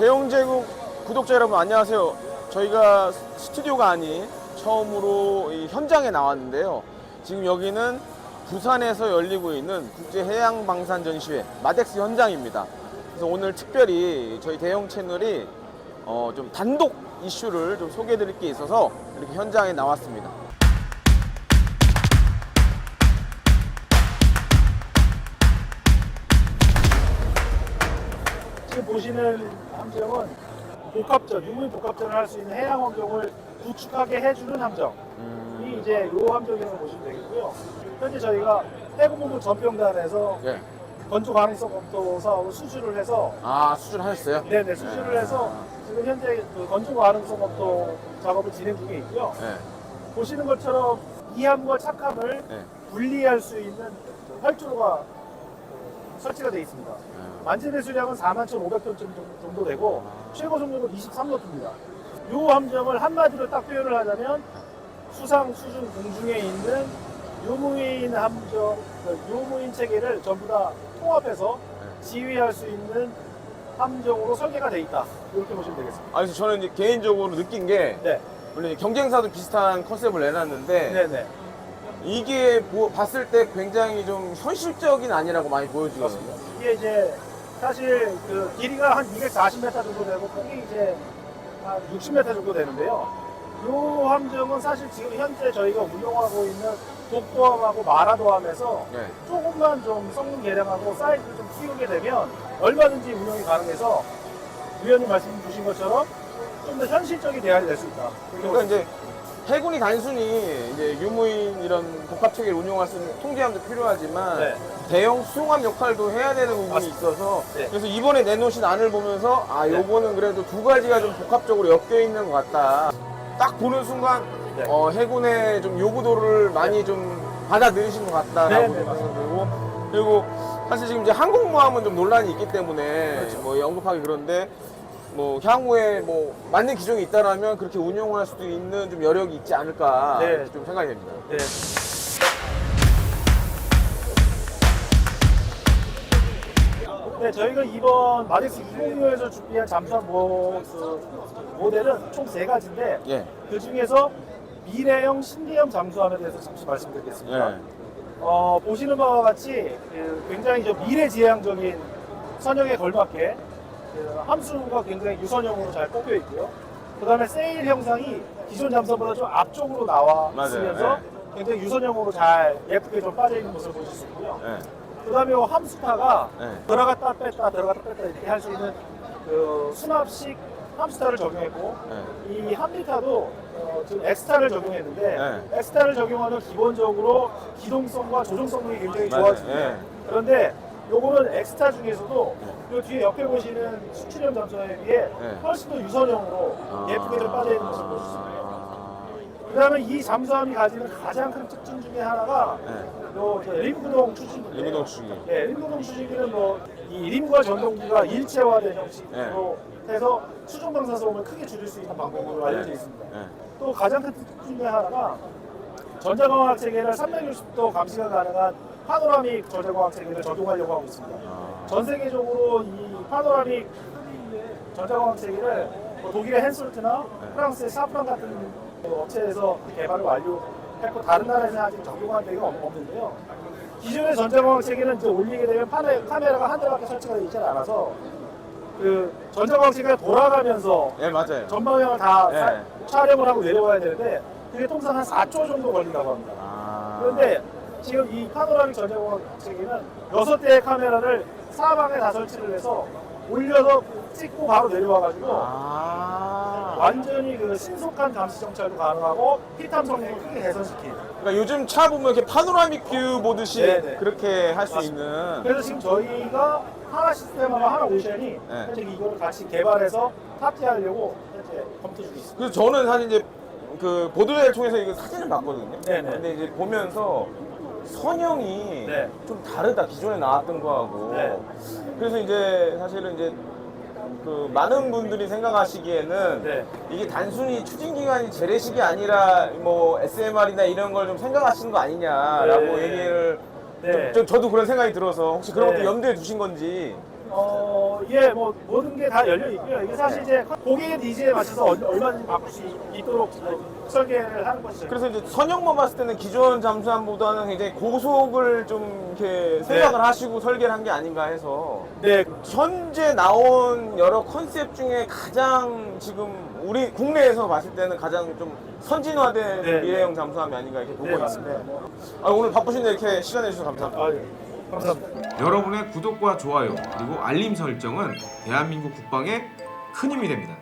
대영제국 구독자 여러분 안녕하세요. 저희가 스튜디오가 아닌 처음으로 이 현장에 나왔는데요. 지금 여기는 부산에서 열리고 있는 국제해양방산전시회 마덱스 현장입니다. 그래서 오늘 특별히 저희 대형 채널이 어, 좀 단독 이슈를 좀 소개해 드릴 게 있어서 이렇게 현장에 나왔습니다. 지금 보시는 함정은 복합전, 유무인 복합전을 할 수 있는 해양 환경을 구축하게 해주는 함정이 이제 요 함정이라고 보시면 되겠고요. 현재 저희가 해군본부 전평단에서 예. 건조 가능성 검토 사업을 수주를 해서 아, 수준하셨어요? 네네 수주를 해서 지금 현재 그 건조 가능성 검토 작업을 진행 중에 있고요. 예. 보시는 것처럼 이함과 착함을 예. 분리할 수 있는 그 활주로가 설치가 되어 있습니다. 예. 만재 수량은 41,500톤 정도 되고 최고 속력은 23노트입니다. 이 함정을 한마디로 딱 표현을 하자면 수상 수중 공중에 있는 유무인 함정, 그 유무인 체계를 전부 다 통합해서 지휘할 수 있는 함정으로 설계가 돼 있다. 이렇게 보시면 되겠습니다. 아, 그래서 저는 이제 개인적으로 느낀 게 네, 물론 경쟁사도 비슷한 컨셉을 내놨는데 네, 네. 이게 보- 봤을 때 굉장히 좀 현실적인 아니라고 많이 보여지거든요. 그렇습니다. 이게 이제 사실 그 길이가 한 240m 정도 되고 폭이 이제 한 60m 정도 되는데요. 이 함정은 사실 지금 현재 저희가 운영하고 있는 독도함하고 마라도함에서 네. 조금만 좀 성능 개량하고 사이즈를 좀 키우게 되면 얼마든지 운영이 가능해서 위원님 말씀 주신 것처럼 좀 더 현실적인 대안이 될 수 있다. 그러니까 이제 해군이 단순히 이제 유무인 이런 복합 체계를 운용할 수 있는 통제함도 필요하지만 네. 대형 수송함 역할도 해야 되는 부분이 맞습니다. 있어서 네. 그래서 이번에 내놓으신 안을 보면서 아 네. 요거는 그래도 두 가지가 좀 복합적으로 엮여 있는 것 같다. 딱 보는 순간 네. 어, 해군의 좀 요구도를 많이 좀 받아들이신 것 같다라고 네, 네, 생각이 들고 그리고 사실 지금 이제 항공모함은 좀 논란이 있기 때문에 그렇죠. 뭐 언급하기 그런데 뭐 향후에 뭐 맞는 기종이 있다라면 그렇게 운용할 수도 있는 좀 여력이 있지 않을까 네. 좀 생각이 됩니다. 네. 네, 저희가 이번 마덱스 2025에서 준비한 잠수함 모, 그, 모델은 총 세 가지인데 예. 그 중에서 미래형 신비형 잠수함에 대해서 잠시 말씀드리겠습니다. 예. 어, 보시는 바와 같이 그 굉장히 좀 미래지향적인 선형에 걸맞게 그 함수가 굉장히 유선형으로 잘 뽑혀 있고요. 그 다음에 세일 형상이 기존 잠수함보다 좀 앞쪽으로 나와 맞아요. 있으면서 굉장히 유선형으로 잘 예쁘게 좀 빠져 있는 모습을 보실 수 있고요. 예. 그 다음에 함수타가 네. 들어갔다 뺐다 들어갔다 뺐다 이렇게 할 수 있는 그 수납식 함수타를 적용했고 예. 이 함리타도 어, 지금 엑스타를 적용했는데 네. 엑스타를 적용하면 기본적으로 기동성과 조종 성능이 굉장히 맞아요. 좋아집니다. 네. 그런데 요거는 엑스타 중에서도 요 뒤에 옆에 보시는 수출형 잠수함에 비해 네. 훨씬 더 유선형으로 아. 예쁘게 좀 빠져 있는 모습을 보실 수 있어요. 아. 그다음에 이 잠수함이 가지는 가장 큰 특징 중에 하나가 예. 요저 림구동 추진기인데요. 림구동 추진기. 네, 림구동 추진기는 뭐이 림과 전동기가 일체화된 형식으로 네. 해서 수중 방사성을 크게 줄일 수 있는 방법으로 알려져 있습니다. 예. 또 가장 큰 특징 중에 하나가 전자광학 체계를 360도 감시가 가능한 파노라믹 전자광학 체계를 적용하려고 하고 있습니다. 아. 전 세계적으로 이 파노라믹 전자광학 체계를 뭐 독일의 헨솔트나 네. 프랑스의 사프란 같은 그 업체에서 개발을 완료했고 다른 나라에서는 아직 적용한 데가 없- 없는데요. 기존의 전자광학 체계는 이제 올리게 되면 파네, 카메라가 한 대밖에 설치가 되어 있지 않아서 그 전자광학 체계가 돌아가면서 예, 맞아요. 전방향을 다 네. 사- 촬영을 하고 내려와야 되는데 그게 통상 한 4초 정도 걸린다고 합니다. 아. 그런데 지금 이 파노라믹 전자광학 체계는 6대의 카메라를 사방에 다 설치를 해서 올려서 찍고 바로 내려와가지고 아. 완전히 그 신속한 감시 정찰도 가능하고 피탐 성능을 크게 개선시킨 그러니까 요즘 차 보면 이렇게 파노라믹 뷰 보듯이 네네. 그렇게 할 수 맞습니다. 있는. 그래서 지금 저희가 하나 시스템하고 하나 오션이 네. 현재 이거를 같이 개발해서 탑재하려고 현재 검토 중에 있습니다. 그래서 저는 사실 이제 그 보도자를 통해서 이거 사진을 봤거든요. 네네. 근데 이제 보면서 선형이 네. 좀 다르다 기존에 나왔던 거하고. 네. 그래서 이제 사실은 이제 그 많은 분들이 생각하시기에는 네. 이게 단순히 추진 기간이 재래식이 아니라 뭐 SMR이나 이런 걸 좀 생각하시는 거 아니냐라고 네. 얘기를 네. 좀, 저, 도 그런 생각이 들어서 혹시 그런 네. 것도 염두에 두신 건지 어, 예, 뭐 모든 게 다 열려 있고요. 이게 사실 이제 고객의 니즈에 맞춰서 얼- 얼마든지 바꿀 수 있도록 설계를 하는 것이죠. 그래서 이제 선형만 봤을 때는 기존 잠수함보다는 굉장히 고속을 좀 이렇게 생각을 하시고 설계를 한 게 아닌가 해서 네, 현재 나온 여러 컨셉 중에 가장 지금 우리 국내에서 봤을 때는 가장 좀 선진화된 네. 미래형 잠수함이 아닌가 이렇게 보고 네, 있습니다. 맞습니다. 아, 오늘 바쁘신데 이렇게 시간 내주셔서 감사합니다. 아, 예. 감사합니다. 여러분의 구독과 좋아요 그리고 알림 설정은 대한민국 국방에 큰 힘이 됩니다.